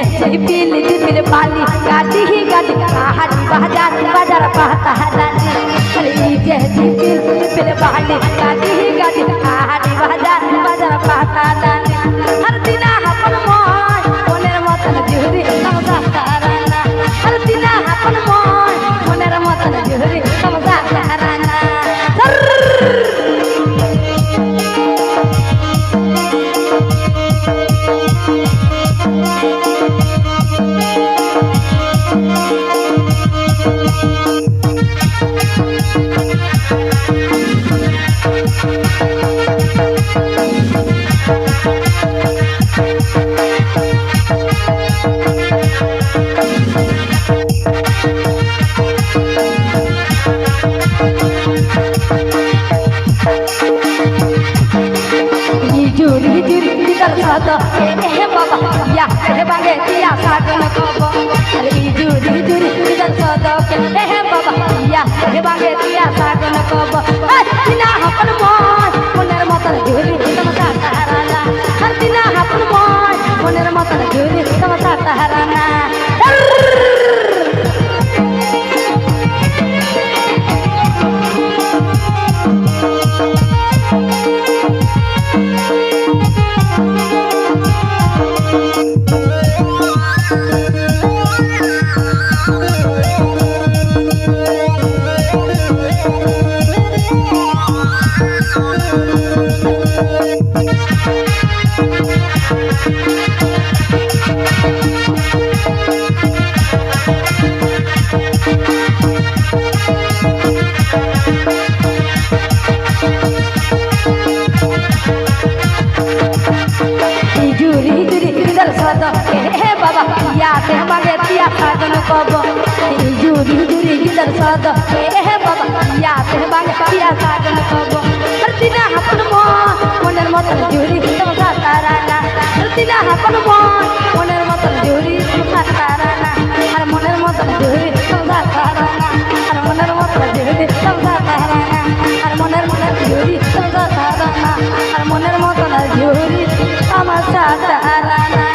এই যে যে পিল দিদির পালি গাড়ি হি গাড়ি হাড়ি বাজার বাজার পাতা হারানি এই যে যে পিল দিদির পালি গাড়ি হি গাড়ি হাড়ি বাজার বাজার পাতা হারানি হর দিনা আপন মন, মনের মতন জুরি সমসা তারানা হর দিনা আপন মন, মনের মতন জুরি সমসা সাদ হে বাবা ইয়া হে বাগে তিয়া সাগন কব আরে জুরি জুরি দিদার সাদ হে বাবা ইয়া হে বাগে তিয়া সাগন কব ঈশ্বর সদন হে বাবা, ইয়াতে মানে পিয়া সাধন কব জুরি জুরি ঈশ্বর সদন হে বাবা, ইয়াতে মানে পিয়া সাধন কব প্রতিনা হাপন মন, মনের মতন জুরি তোমার তারা না প্রতিনা হাপন মন, মনের মতন জুরি তোমার তারা না আর মনের মতন জুরি তোমার তারা না আর মনের মতন জুরি তোমার তারা না আর মনের মতন জুরি তোমার তারা না আর মনের মতন জুরি আমার সাধারণ